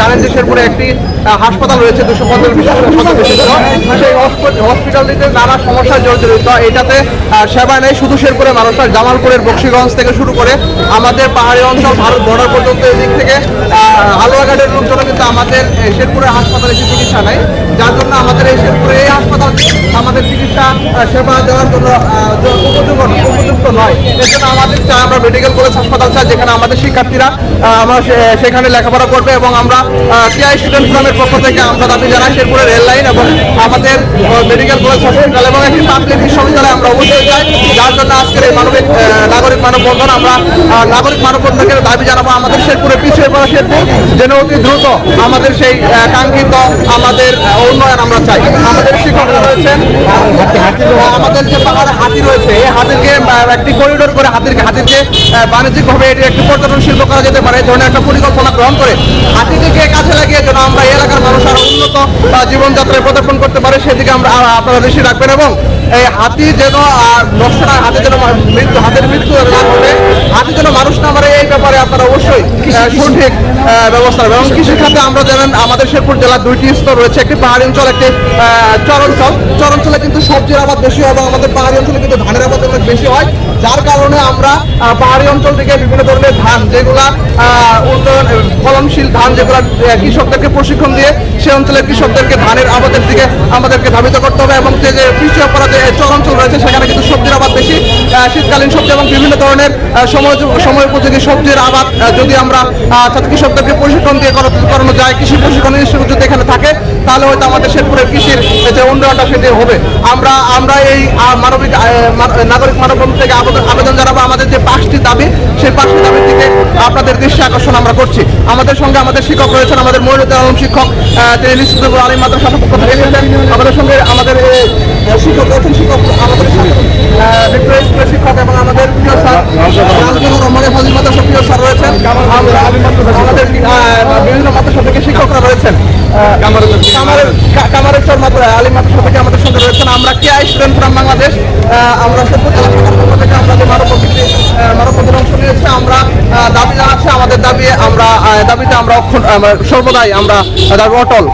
জানেন যে শেরপুরে একটি হাসপাতাল রয়েছে, দুশো পঞ্চাশ সদর বিশিষ্ট। সেই হসপিটালটিতে নানা সমস্যা জর্জরিত এটাতে সেবা নেই শুধু শেরপুরে মানুষরা জামালপুরের বক্সিগঞ্জ থেকে শুরু করে আমাদের পাহাড়ি অঞ্চল, ভারত বর্ডার পর্যন্ত এদিক থেকে হালুয়াঘাটের লোকজন কিন্তু আমাদের শেরপুরের হাসপাতালে এসে চিকিৎসা নেয়। যার জন্য আমাদের এই শেরপুরে এই হাসপাতালটি আমাদের চিকিৎসা সেবা দেওয়ার জন্য হাসপাতাল চাই, যেখানে আমাদের শিক্ষার্থীরা আমরা সেখানে লেখাপড়া করবে এবং আমরা পক্ষ থেকে আমরা দাবি জানাই শেরপুরের রেল লাইন এবং আমাদের মেডিকেল কলেজ হসপিটাল এবং একটি পাবলিক বিশ্ববিদ্যালয় আমরা যার জন্য আজকের এই মানবিক নাগরিক মানববন্ধন আমরা নাগরিক মানববন্ধনের দাবি জানাব আমাদের শেরপুরে, পিছিয়ে পড়া শেরপুর। যেন অতি দ্রুত আমাদের সেই কাঙ্ক্ষিত আমাদের উন্নয়ন আমরা চাই আমাদের শিক্ষকরা রয়েছেন আহ, আমাদের যে পাহাড়ে হাতি রয়েছে, এই একটি করিডোর করে বাণিজ্যিকভাবে এটি একটি পর্যটন শিল্প করা যেতে পারে, এই ধরনের একটা পরিকল্পনা গ্রহণ করে হাতিটিকে কাছে লাগিয়ে যেন আমরা এই এলাকার মানুষ আরও উন্নত জীবনযাত্রায় প্রদর্শন করতে পারে, সেদিকে আমরা আপনারা দৃষ্টি রাখবেন এবং এই হাতি যেন নকশা হাতি যেন সঠিক ব্যবস্থা এবং কৃষি খাতে আমরা জানেন, আমাদের শেরপুর জেলার দুইটি স্তর রয়েছে। একটি পাহাড়ি অঞ্চল, একটি চরাঞ্চল। চরাঞ্চলে কিন্তু সবজির আবাদ বেশি হয় এবং আমাদের পাহাড়ি অঞ্চলে কিন্তু ধানের আবাদ অনেক বেশি হয়। যার কারণে আমরা পাহাড়ি অঞ্চল থেকে বিভিন্ন ধরনের ধান, যেগুলা উন্নয়ন, ফলনশীল ধান যেগুলা কৃষকদেরকে প্রশিক্ষণ দিয়ে সে অঞ্চলের কৃষকদেরকে ধানের আবাদের দিকে আমাদেরকে ধাবিত করতে হবে। এবং যে যে পিছিয়ে পড়া যে চরাঞ্চল রয়েছে, সেখানে কিন্তু সবজির আবাদ বেশি আহ, শীতকালীন সবজি এবং বিভিন্ন ধরনের সময় উপযোগী সবজির আবাদ যদি আমরা কৃষকদেরকে প্রশিক্ষণ দিয়ে করানো যায়, কৃষি প্রশিক্ষণ ইনস্টিটিউট যদি এখানে থাকে, তাহলে হয়তো আমাদের শেরপুরের কৃষির যে উন্নয়নটা সেটি হবে। আমরা আমরা এই মানবিক নাগরিক মানববন্ধন থেকে আবেদন জানাব। আমাদের যে পাঁচটি দাবি, সেই পাঁচটি দাবির দিকে আপনাদের দৃষ্টি আকর্ষণ আমরা করছি। আমাদের সঙ্গে আমাদের শিক্ষক রয়েছেন, আমাদের মহিনুদ্দিন আলম শিক্ষক তিনি নিশ্চিত আলিম মাদ্রাসা আমাদের সঙ্গে আমাদের শিক্ষক রয়েছেন, শিক্ষক মাদ্রাসা রয়েছেন আমরা বিভিন্ন মাদ্রাসা থেকে শিক্ষকরা রয়েছেন। কামারের চর মাদ্রাসা থেকে আমাদের সঙ্গে রয়েছেন আমরা কে আই স্টুডেন্ট ফ্রম বাংলাদেশ। আমরা থেকে অংশ আমরা দাবি জানাচ্ছি, আমাদের দাবি আমরা দাবিতে আমরা সর্বদাই আমরা দাবি অটল।